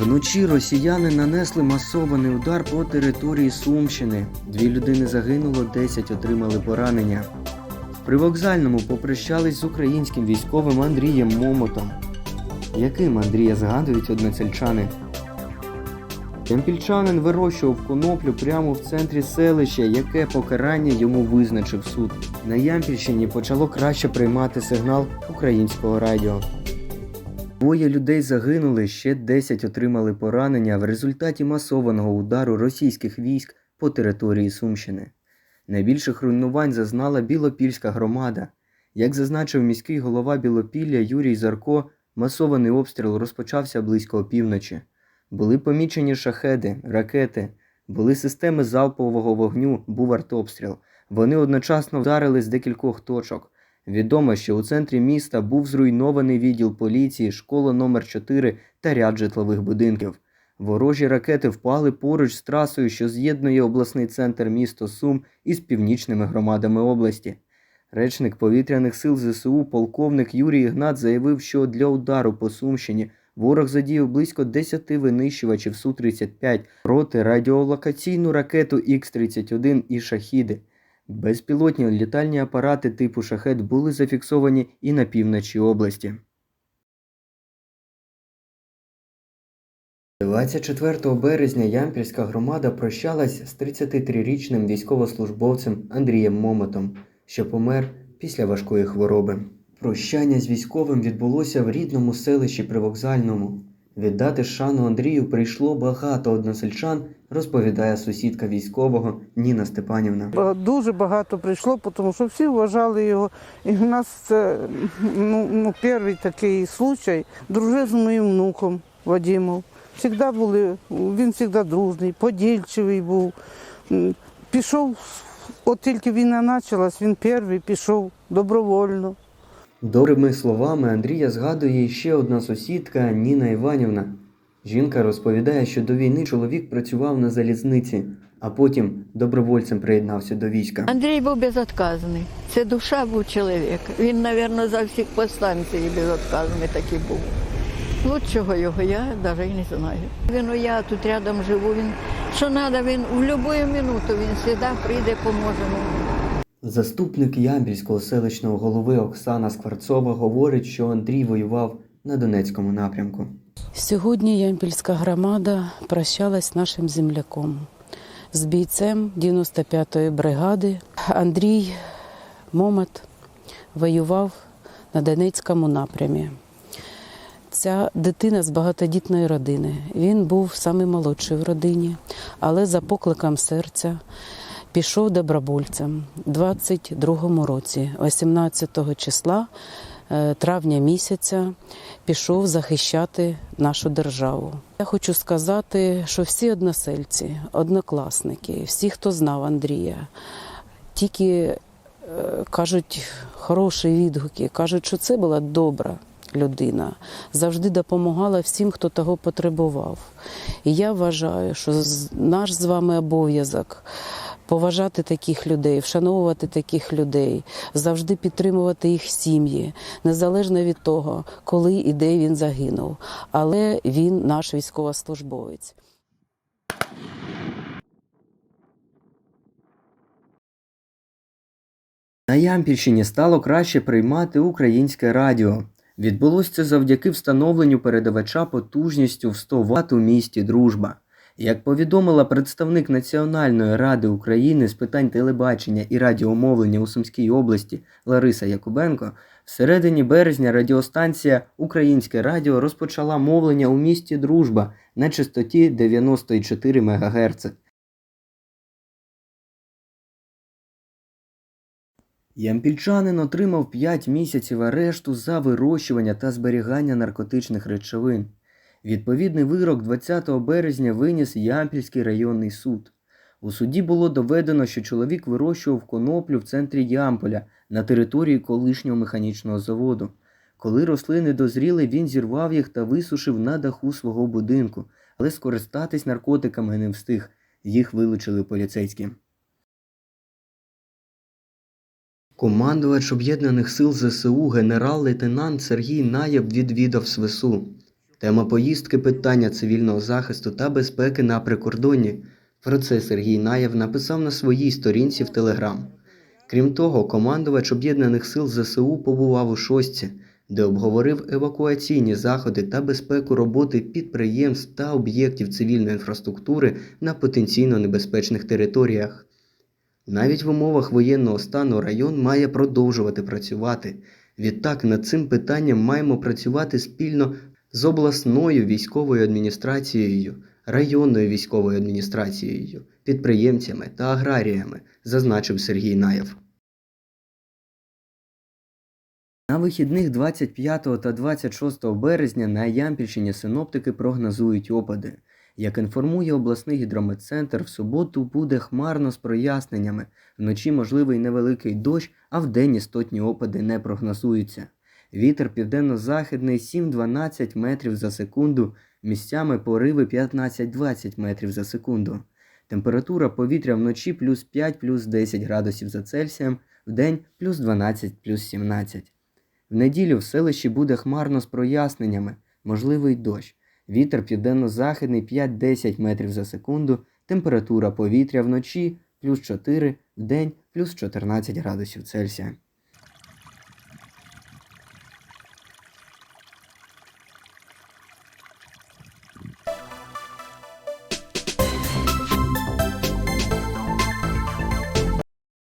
Вночі росіяни нанесли масований удар по території Сумщини. Дві людини загинуло, 10 отримали поранення. При вокзальному попрощались з українським військовим Андрієм Момотом. Яким Андрія згадують односельчани? Ямпільчанин вирощував коноплю прямо в центрі селища, яке покарання йому визначив суд. На Ямпільщині почало краще приймати сигнал українського радіо. Двоє людей загинули, ще 10 отримали поранення в результаті масованого удару російських військ по території Сумщини. Найбільших руйнувань зазнала Білопільська громада. Як зазначив міський голова Білопілля Юрій Зарко, масований обстріл розпочався близько опівночі. Були помічені шахеди, ракети, були системи залпового вогню, був артобстріл. Вони одночасно вдарили з декількох точок. Відомо, що у центрі міста був зруйнований відділ поліції, школа номер 4 та ряд житлових будинків. Ворожі ракети впали поруч з трасою, що з'єднує обласний центр місто Сум із північними громадами області. Речник повітряних сил ЗСУ полковник Юрій Ігнат заявив, що для удару по Сумщині ворог задіяв близько 10 винищувачів Су-35 проти радіолокаційну ракету Х-31 і шахіди. Безпілотні літальні апарати типу шахет були зафіксовані і на півночі області. 24 березня Ямпільська громада прощалась з 33-річним військовослужбовцем Андрієм Момотом, що помер після важкої хвороби. Прощання з військовим відбулося в рідному селищі Привокзальному. Віддати шану Андрію прийшло багато односельчан, розповідає сусідка військового Ніна Степанівна. Дуже багато прийшло, тому що всі вважали його. І в нас це ну, ну, перший такий случай. Дружив з моїм внуком Вадимом. Всегда були, він завжди дружний, подільчивий був. Пішов, от тільки війна почалась, він перший пішов добровольно. Добрими словами Андрія згадує ще одна сусідка Ніна Іванівна. Жінка розповідає, що до війни чоловік працював на залізниці, а потім добровольцем приєднався до війська. Андрій був безотказний. Це душа був чоловік. Він, мабуть, за всіх по станції безотказний такий був. Лучшого його я навіть не знаю. Він я тут рядом живу. Він що треба, він в будь-яку минуту він завжди прийде, поможе мені. Заступник Ямбільського селищного голови Оксана Скворцова говорить, що Андрій воював на Донецькому напрямку. Сьогодні Ямпільська громада прощалась з нашим земляком, з бійцем 95-ї бригади. Андрій Момат воював на Донецькому напрямі. Ця дитина з багатодітної родини. Він був самий молодший в родині, але за покликом серця пішов добровольцем у 22-му році, 18 числа е, травня місяця, пішов захищати нашу державу. Я хочу сказати, що всі односельці, однокласники, всі, хто знав Андрія, тільки е, кажуть хороші відгуки, кажуть, що це була добра людина, завжди допомагала всім, хто того потребував. І я вважаю, що наш з вами обов'язок поважати таких людей, вшановувати таких людей, завжди підтримувати їх сім'ї, незалежно від того, коли і де він загинув. Але він наш військовослужбовець. На Ямпільщині стало краще приймати українське радіо. Відбулося це завдяки встановленню передавача потужністю в 100 Вт у місті Дружба. Як повідомила представник Національної ради України з питань телебачення і радіомовлення у Сумській області Лариса Якубенко, всередині березня радіостанція Українське Радіо розпочала мовлення у місті Дружба на частоті 94 МГц. Ямпільчанин отримав 5 місяців арешту за вирощування та зберігання наркотичних речовин. Відповідний вирок 20 березня виніс Ямпільський районний суд. У суді було доведено, що чоловік вирощував коноплю в центрі Ямполя на території колишнього механічного заводу. Коли рослини дозріли, він зірвав їх та висушив на даху свого будинку, але скористатись наркотиками не встиг. Їх вилучили поліцейські. Командувач об'єднаних сил ЗСУ генерал-лейтенант Сергій Наєв відвідав СВСУ. Тема поїздки питання цивільного захисту та безпеки на прикордонні. Про це Сергій Наєв написав на своїй сторінці в Телеграм. Крім того, командувач об'єднаних сил ЗСУ побував у Шостці, де обговорив евакуаційні заходи та безпеку роботи підприємств та об'єктів цивільної інфраструктури на потенційно небезпечних територіях. Навіть в умовах воєнного стану район має продовжувати працювати. Відтак над цим питанням маємо працювати спільно з обласною військовою адміністрацією, районною військовою адміністрацією, підприємцями та аграріями, зазначив Сергій Наєв. На вихідних 25 та 26 березня на Ямпільщині синоптики прогнозують опади. Як інформує обласний гідрометцентр, в суботу буде хмарно з проясненнями, вночі можливий невеликий дощ, а вдень істотні опади не прогнозуються. Вітер південно-західний 7-12 метрів за секунду, місцями пориви 15-20 метрів за секунду. Температура повітря вночі плюс 5 плюс 10 градусів за Цельсієм, вдень плюс 12 плюс 17. В неділю в селищі буде хмарно з проясненнями, можливий дощ. Вітер південно-західний 5-10 метрів за секунду, температура повітря вночі плюс 4, вдень плюс 14 градусів Цельсія.